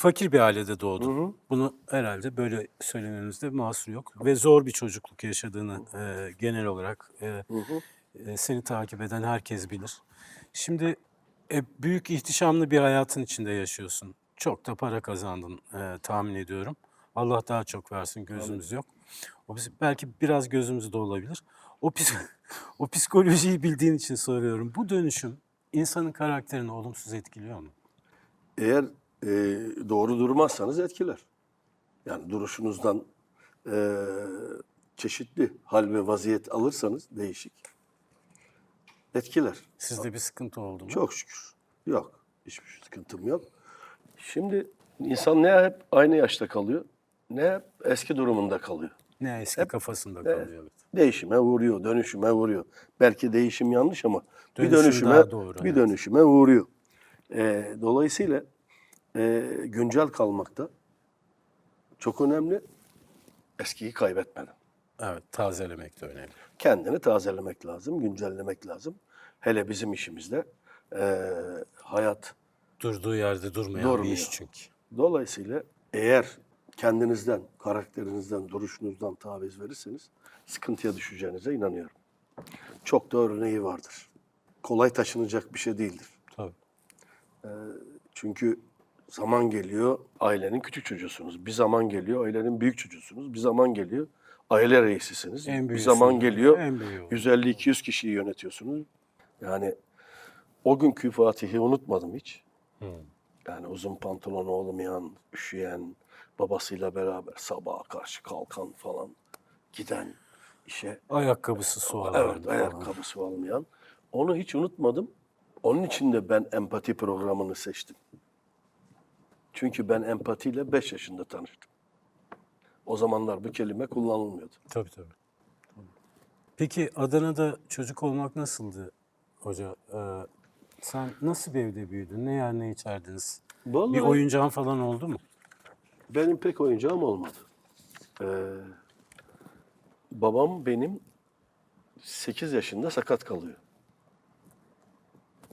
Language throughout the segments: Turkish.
fakir bir ailede doğdun. Hı hı. Bunu herhalde böyle söylemenizde mahsur yok. Ve zor bir çocukluk yaşadığını e, genel olarak e, Hı hı. e, seni takip eden herkes bilir. Şimdi e, büyük ihtişamlı bir hayatın içinde yaşıyorsun. Çok da para kazandın e, tahmin ediyorum. Allah daha çok versin gözümüz yok. O biz, belki biraz gözümüz de olabilir. O, o psikolojiyi bildiğin için soruyorum. Bu dönüşüm insanın karakterini olumsuz etkiliyor mu? Eğer e, doğru durmazsanız etkiler. Yani duruşunuzdan e, çeşitli hal ve vaziyet alırsanız değişik etkiler. Sizde bir sıkıntı oldu mu? Çok şükür. Yok. Hiçbir sıkıntım yok. Şimdi insan ne hep aynı yaşta kalıyor ne hep eski durumunda kalıyor. Ne eski kafasında kalıyor. Evet. Değişime uğruyor, dönüşüme uğruyor. Belki değişim yanlış ama bir Dönüşüm dönüşüme daha doğru, bir evet. dönüşüme uğruyor. Ee, dolayısıyla e, güncel kalmakta çok önemli. Eskiyi kaybetmeden. Evet, tazelemek de önemli. Kendini tazelemek lazım, güncellemek lazım. Hele bizim işimizde e, hayat Durduğu yerde durmayan bir Durmuyor. iş çünkü. Dolayısıyla eğer kendinizden, karakterinizden, duruşunuzdan taviz verirseniz sıkıntıya düşeceğinize inanıyorum. Çok da örneği vardır. Kolay taşınacak bir şey değildir. Tabii. Çünkü zaman geliyor ailenin küçük çocuğusunuz. Bir zaman geliyor ailenin büyük çocuğusunuz. Bir zaman geliyor aile reisisiniz. En bir zaman geliyor en büyüğü olur. 150-200 kişiyi yönetiyorsunuz. Yani o günkü Fatih'i unutmadım hiç. Yani uzun pantolonu olmayan, üşüyen, babasıyla beraber sabaha karşı kalkan falan giden işe. Ayakkabısı su Evet, alan falan. ayakkabısı olmayan. Onu hiç unutmadım. Onun için de ben empati programını seçtim. Çünkü ben empatiyle 5 yaşında tanıştım. O zamanlar bu kelime kullanılmıyordu. Tabii tabii. Peki Adana'da çocuk olmak nasıldı hoca? Ee, sen nasıl bir evde büyüdün? Ne yer ne içerdiniz? Vallahi Bir oyuncağın falan oldu mu? benim pek oyuncağım olmadı. Ee, babam benim 8 yaşında sakat kalıyor.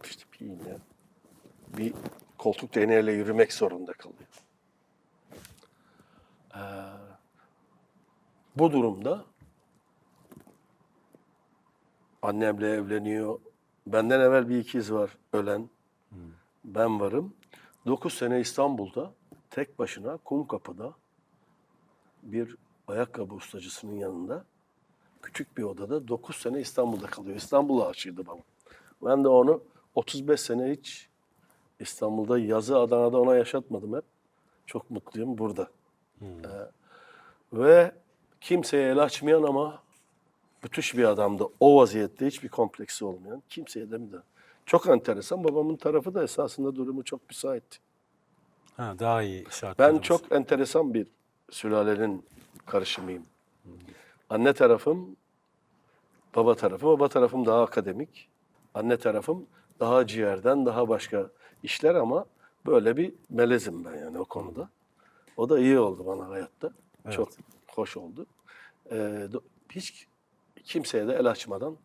İşte bir iğne, bir koltuk değneğiyle yürümek zorunda kalıyor. Ee, bu durumda annemle evleniyor. Benden evvel bir ikiz var ölen. Ben varım. 9 sene İstanbul'da tek başına Kumkapı'da bir ayakkabı ustacısının yanında küçük bir odada 9 sene İstanbul'da kalıyor. İstanbul'a aşıydı babam. Ben de onu 35 sene hiç İstanbul'da yazı Adana'da ona yaşatmadım hep. Çok mutluyum burada. Ee, ve kimseye el açmayan ama müthiş bir adamdı. O vaziyette hiçbir kompleksi olmayan. Kimseye de mi de. Çok enteresan. Babamın tarafı da esasında durumu çok müsaitti. Ha, daha iyi şartlar. Ben çok enteresan bir sülalenin karışımıyım. Anne tarafım, baba tarafım. Baba tarafım daha akademik. Anne tarafım daha ciğerden, daha başka işler ama böyle bir melezim ben yani o konuda. O da iyi oldu bana hayatta. Çok hoş oldu. Ee, hiç kimseye de el açmadan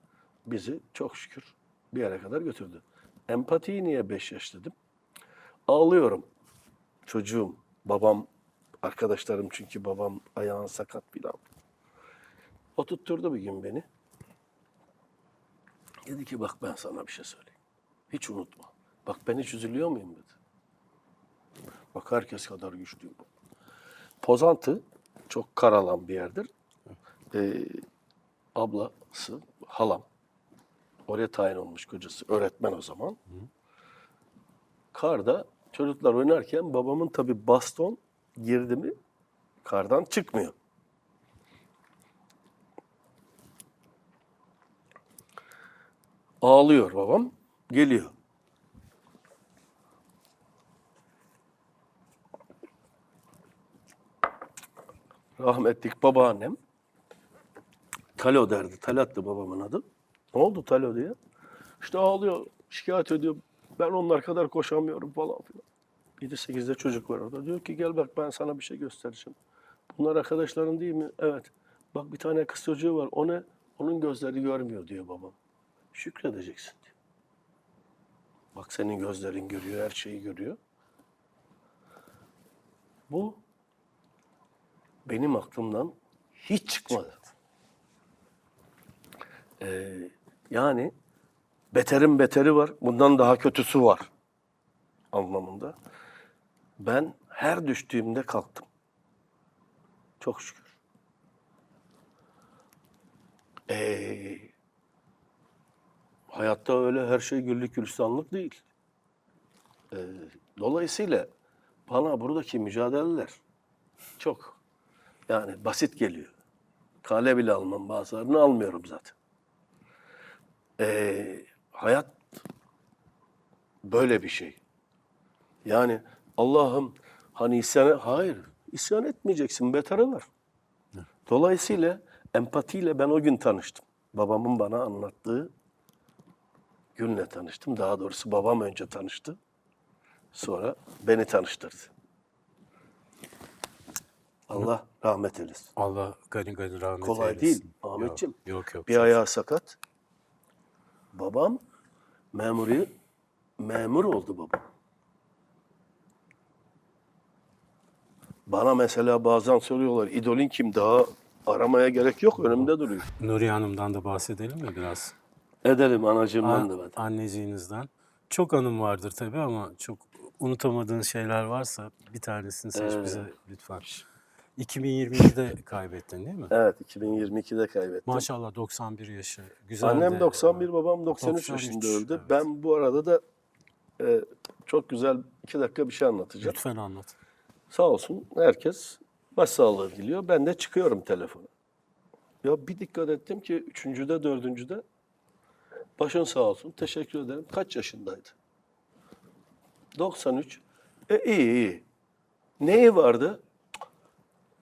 bizi çok şükür bir yere kadar götürdü. Empatiyi niye 5 yaş dedim? Ağlıyorum çocuğum, babam, arkadaşlarım çünkü babam ayağın sakat filan. Oturtturdu bir gün beni. Dedi ki bak ben sana bir şey söyleyeyim. Hiç unutma. Bak ben hiç üzülüyor muyum dedi. Bak herkes kadar güçlüyüm. Pozantı çok karalan bir yerdir. Ee, ablası, halam. Oraya tayin olmuş kocası. Öğretmen o zaman karda çocuklar oynarken babamın tabi baston girdi mi kardan çıkmıyor. Ağlıyor babam, geliyor. Rahmetlik babaannem Talo derdi. Talat'tı babamın adı. Ne oldu Talo diye. İşte ağlıyor, şikayet ediyor. Ben onlar kadar koşamıyorum falan filan. 7-8'de çocuk var orada. Diyor ki gel bak ben sana bir şey göstereceğim. Bunlar arkadaşların değil mi? Evet. Bak bir tane kız çocuğu var. O ne? Onun gözleri görmüyor diyor babam. Şükredeceksin diyor. Bak senin gözlerin görüyor, her şeyi görüyor. Bu benim aklımdan hiç çıkmadı. Ee, yani beterin beteri var, bundan daha kötüsü var anlamında. Ben her düştüğümde kalktım. Çok şükür. Ee, hayatta öyle her şey güllük gülistanlık değil. Ee, dolayısıyla bana buradaki mücadeleler çok yani basit geliyor. Kale bile almam bazılarını almıyorum zaten. Ee, hayat böyle bir şey. Yani Allah'ım hani isyan hayır isyan etmeyeceksin beteri var. Dolayısıyla empatiyle ben o gün tanıştım. Babamın bana anlattığı günle tanıştım. Daha doğrusu babam önce tanıştı. Sonra beni tanıştırdı. Allah rahmet eylesin. Allah gani gani rahmet Kolay eylesin. değil Yok, Ahmetciğim. Yok yok. Bir ayağı sakat. Babam memuri memur oldu babam. Bana mesela bazen soruyorlar idolün kim daha aramaya gerek yok önümde duruyor. Nuriye Hanım'dan da bahsedelim mi biraz? Edelim anacığımdan An- da ben. anneciğinizden. Çok anım vardır tabii ama çok unutamadığın şeyler varsa bir tanesini seç Ee, bize lütfen. 2022'de kaybettin değil mi? Evet 2022'de kaybettim. Maşallah 91 yaşı. Güzel Annem de- 91 babam 93, 93, yaşında öldü. evet. Ben bu arada da e, çok güzel iki dakika bir şey anlatacağım. Lütfen anlat. Sağ olsun herkes başsağlığı diliyor. Ben de çıkıyorum telefona. Ya bir dikkat ettim ki üçüncüde, dördüncüde başın sağ olsun. Teşekkür ederim. Kaç yaşındaydı? 93. E iyi iyi. Neyi vardı?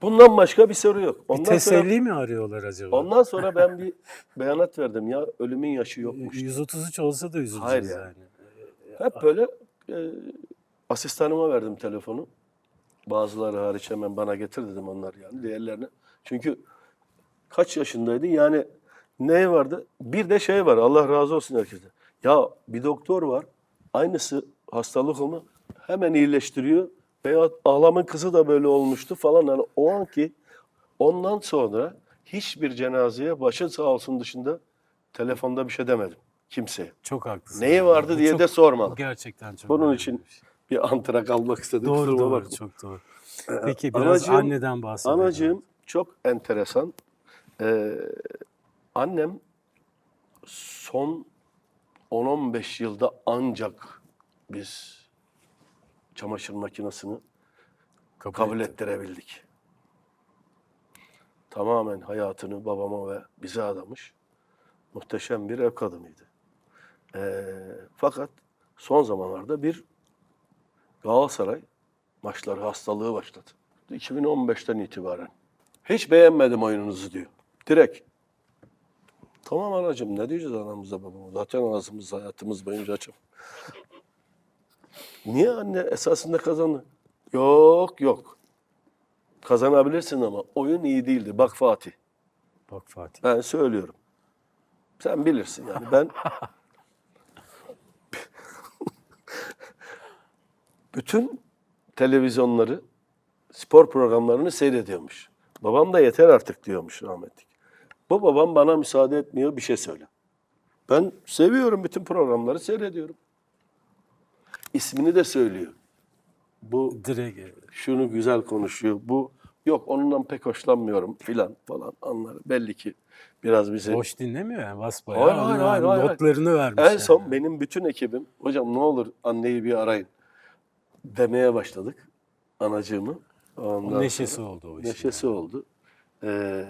Bundan başka bir soru yok. Bir Ondan sonra, teselli mi arıyorlar acaba? ondan sonra ben bir beyanat verdim. Ya ölümün yaşı yokmuş. 133 olsa da üzüleceğiz Hayır ya. yani. Hep böyle e, asistanıma verdim telefonu. Bazıları hariç hemen bana getir dedim onlar yani diğerlerine. Çünkü kaç yaşındaydı yani ne vardı? Bir de şey var Allah razı olsun herkese. Ya bir doktor var aynısı hastalık olma hemen iyileştiriyor. Veya ağlamın kızı da böyle olmuştu falan. Yani o anki ondan sonra hiçbir cenazeye başın sağ olsun dışında telefonda bir şey demedim kimseye. Çok haklısın. Neyi vardı Bu diye çok- de sormadım. Gerçekten çok Bunun için bir şey. bir antra kalmak istedim. Doğru doğru bakma. çok doğru. Peki biraz Anacığım- anneden bahsedelim. Anacığım çok enteresan. Ee, annem son 10-15 yılda ancak biz çamaşır makinesini kabul, kabul etti. ettirebildik. Tamamen hayatını babama ve bize adamış. Muhteşem bir ev kadınıydı. Ee, fakat son zamanlarda bir Galatasaray maçları hastalığı başladı. 2015'ten itibaren. Hiç beğenmedim oyununuzu diyor. Direkt. Tamam anacığım ne diyeceğiz anamıza babamıza? Zaten ağzımız hayatımız boyunca açık. Niye anne esasında kazandı? Yok yok. Kazanabilirsin ama oyun iyi değildi. Bak Fatih. Bak Fatih. Ben söylüyorum. Sen bilirsin yani. Ben bütün televizyonları, spor programlarını seyrediyormuş. Babam da yeter artık diyormuş rahmetlik. Bu babam bana müsaade etmiyor bir şey söyle. Ben seviyorum bütün programları seyrediyorum. İsmini de söylüyor. Bu Direkt e, şunu güzel konuşuyor. Bu yok onunla pek hoşlanmıyorum filan falan anlar. Belli ki biraz bize boş dinlemiyor yani basbayağı. Hayır, hayır, hayır, hayır. Notlarını vermiş. En yani. son benim bütün ekibim, hocam ne olur anneyi bir arayın demeye başladık anacığımı. Ondan O neşesi sonra oldu o işin. Neşesi oldu. Ee,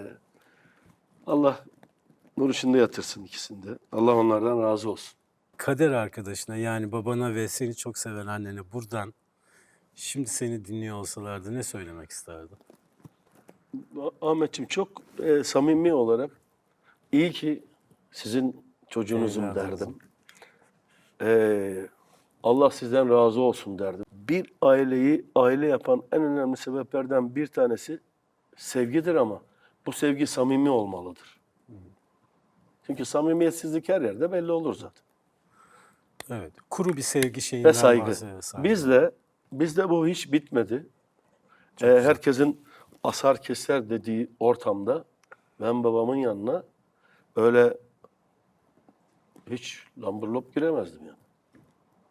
Allah nur içinde yatırsın ikisini de. Allah onlardan razı olsun. Kader arkadaşına yani babana ve seni çok seven annene buradan şimdi seni dinliyor olsalardı ne söylemek isterdin? Ah- Ahmetciğim çok e, samimi olarak iyi ki sizin çocuğunuzum Eyvallah derdim. Ee, Allah sizden razı olsun derdim. Bir aileyi aile yapan en önemli sebeplerden bir tanesi sevgidir ama bu sevgi samimi olmalıdır. Çünkü samimiyetsizlik her yerde belli olur zaten. Evet. Kuru bir sevgi şeyinden Ve saygı. bahsediyor, saygı. Bizde bizde bu hiç bitmedi. Ee, herkesin asar keser dediği ortamda ben babamın yanına öyle hiç lamburlop giremezdim yani.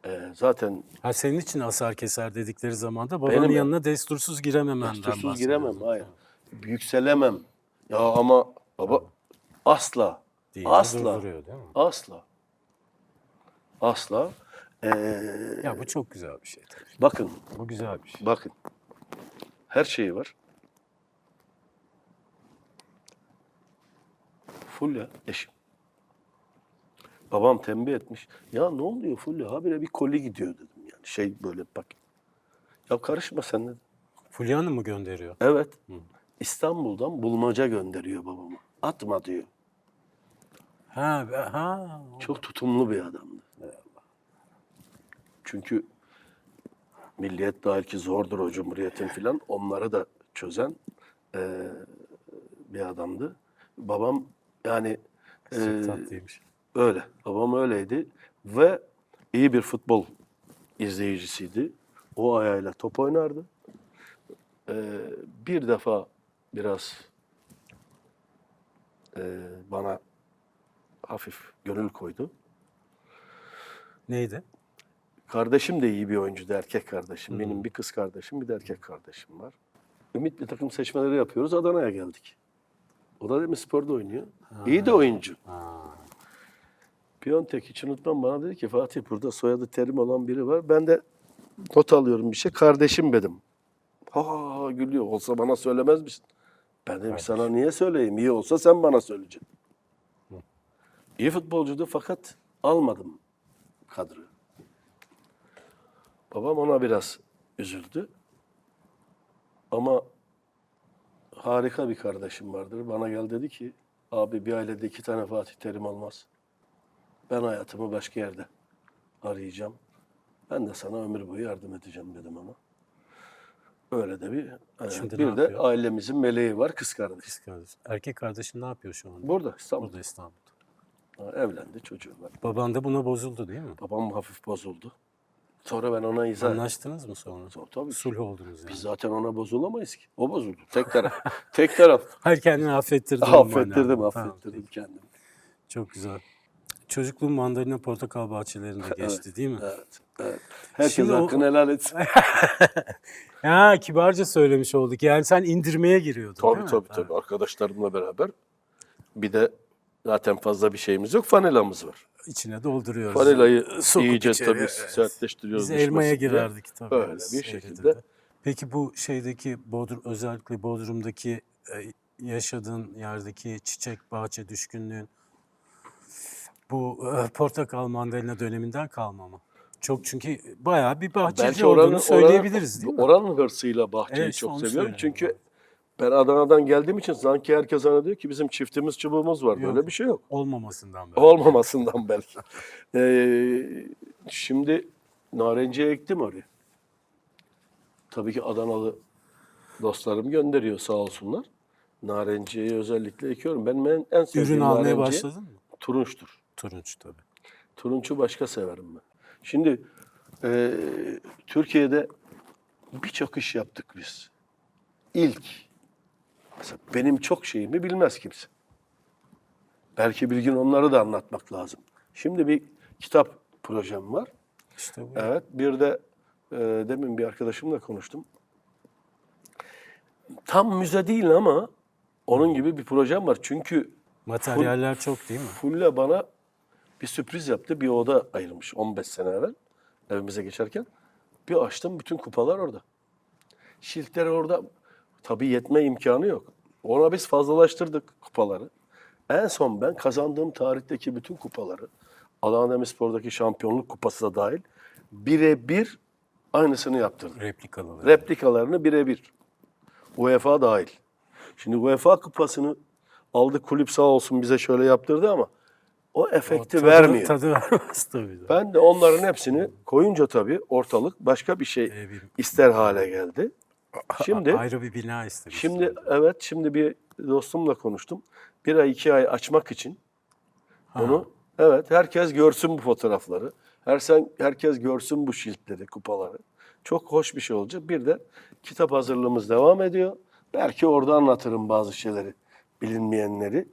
Ee, zaten Ha senin için asar keser dedikleri zaman da babanın Benim- yanına destursuz girememenden Destursuz giremem, hayır. Yükselemem. Ya ama baba asla, Deyince asla, değil mi? asla, asla. Ee, Ya bu çok güzel bir şey tabii. bakın, Bu güzel bir şey. bakın. Her şeyi var. Fulya eşim. Babam tembih etmiş. Ya ne oluyor Fulya? Habire bir koli gidiyor dedim yani. Şey böyle bak. Ya karışma sen dedim. Fulya Hanım mı gönderiyor? Evet. İstanbul'dan bulmaca gönderiyor babama. Atma diyor. Ha, be- ha. Çok tutumlu bir adamdı. Çünkü milliyet dahil ki zordur o cumhuriyetin filan onları da çözen eee, bir adamdı. Babam yani tatlıymış. öyle. Babam öyleydi ve iyi bir futbol izleyicisiydi. O ayağıyla top oynardı. Eee, bir defa biraz eee, bana hafif gönül koydu. Neydi? Kardeşim de iyi bir oyuncuydu, erkek kardeşim. Benim bir kız kardeşim, bir de erkek kardeşim var. Ümit bir takım seçmeleri yapıyoruz, Adana'ya geldik. O da Demirspor'da oynuyor. İyi de oyuncu. Ha. Piyontek hiç unutmam bana dedi ki Fatih burada soyadı terim olan biri var. Ben de not alıyorum bir şey. Kardeşim dedim. Ha ha ha gülüyor. Olsa bana söylemez misin? Ben dedim sana niye söyleyeyim? İyi olsa sen bana söyleyeceksin. İyi futbolcuydu fakat almadım kadroyu. Babam ona biraz üzüldü. Ama harika bir kardeşim vardır. Bana gel dedi ki abi bir ailede iki tane Fatih Terim olmaz. Ben hayatımı başka yerde arayacağım. Ben de sana ömür boyu yardım edeceğim dedim ona. Öyle de bir e, Şimdi bir de yapıyor? ailemizin meleği var kız kardeş. Kız kardeş. Erkek kardeşin ne yapıyor şu anda? Burada İstanbul'da Burada İstanbul'da. evlendi çocuğu var. Baban da buna bozuldu değil mi? Babam hafif bozuldu. Sonra ben ona izah. Anlaştınız mı sonra? Sonra Tabii. Sulh oldunuz yani. Biz zaten ona bozulamayız ki. O bozuldu. Tek taraf. Tek taraf. Hayır kendini affettirdim, manada. affettirdim kendimi. Çok güzel. Çocukluğun mandalina portakal bahçelerinde geçti değil mi? Evet. evet. Herkes Şimdi o- hakkını helal etsin. Ya kibarca söylemiş olduk. Yani sen indirmeye giriyordun değil Tabii mi? tabii tabii. Arkadaşlarımla beraber. Bir de zaten fazla bir şeyimiz yok. Fanelamız var. İçine dolduruyoruz. Fanelayı Sokup iyice içeri, tabii evet. sertleştiriyoruz. Biz elmaya düşmesin diye. girerdik tabii. Öyle bir Seyredirdi. şekilde. Peki bu şeydeki Bodrum özellikle Bodrum'daki e, yaşadığın yerdeki çiçek bahçe düşkünlüğün bu e, portakal mandalina döneminden kalma mı? Çok çünkü bayağı bir bahçeci Belki olduğunu oranın, söyleyebiliriz değil mi? Oranın hırsıyla bahçeyi Evet, çok seviyorum. Çünkü ben. ben Adana'dan geldiğim için sanki herkes zannediyor ki bizim çiftimiz çubuğumuz var. Yok. Böyle bir şey yok. Olmamasından belki. Olmamasından belki. Ee, şimdi narenciye ektim oraya. Tabii ki Adanalı dostlarım gönderiyor sağ olsunlar. Narenciyeyi özellikle ekiyorum. Benim en, en sevdiğim Ürün almaya narenciye başladın mı? turunçtur. Turunç tabii. Turunçu başka severim ben. Şimdi e, Türkiye'de birçok iş yaptık biz. İlk. Mesela benim çok şeyimi bilmez kimse. Belki bir gün onları da anlatmak lazım. Şimdi bir kitap projem var. İşte bu. Evet. Bir de e, demin bir arkadaşımla konuştum. Tam müze değil ama onun gibi bir projem var. Çünkü Materyaller çok değil mi? Fulle bana bir sürpriz yaptı. Bir oda ayırmış 15 sene evvel evimize geçerken. Bir açtım bütün kupalar orada. Şiltler orada. Tabii yetme imkanı yok. Ona biz fazlalaştırdık kupaları. En son ben kazandığım tarihteki bütün kupaları, Adana Demirspor'daki şampiyonluk kupası da dahil, birebir aynısını yaptırdım. Replikalı. Replikalarını birebir. UEFA dahil. Şimdi UEFA kupasını aldı kulüp sağ olsun bize şöyle yaptırdı ama o efekti Tadı- vermiyor. Tadı vermez tabii. de. Ben de onların hepsini koyunca tabii ortalık başka bir şey ister hale geldi. Şimdi Ayrı bir bina istemiş. şimdi evet şimdi bir dostumla konuştum. Bir ay iki ay açmak için bunu evet herkes görsün bu fotoğrafları. Her sen herkes görsün bu şiltleri, kupaları. Çok hoş bir şey olacak. Bir de kitap hazırlığımız devam ediyor. Belki orada anlatırım bazı şeyleri, bilinmeyenleri.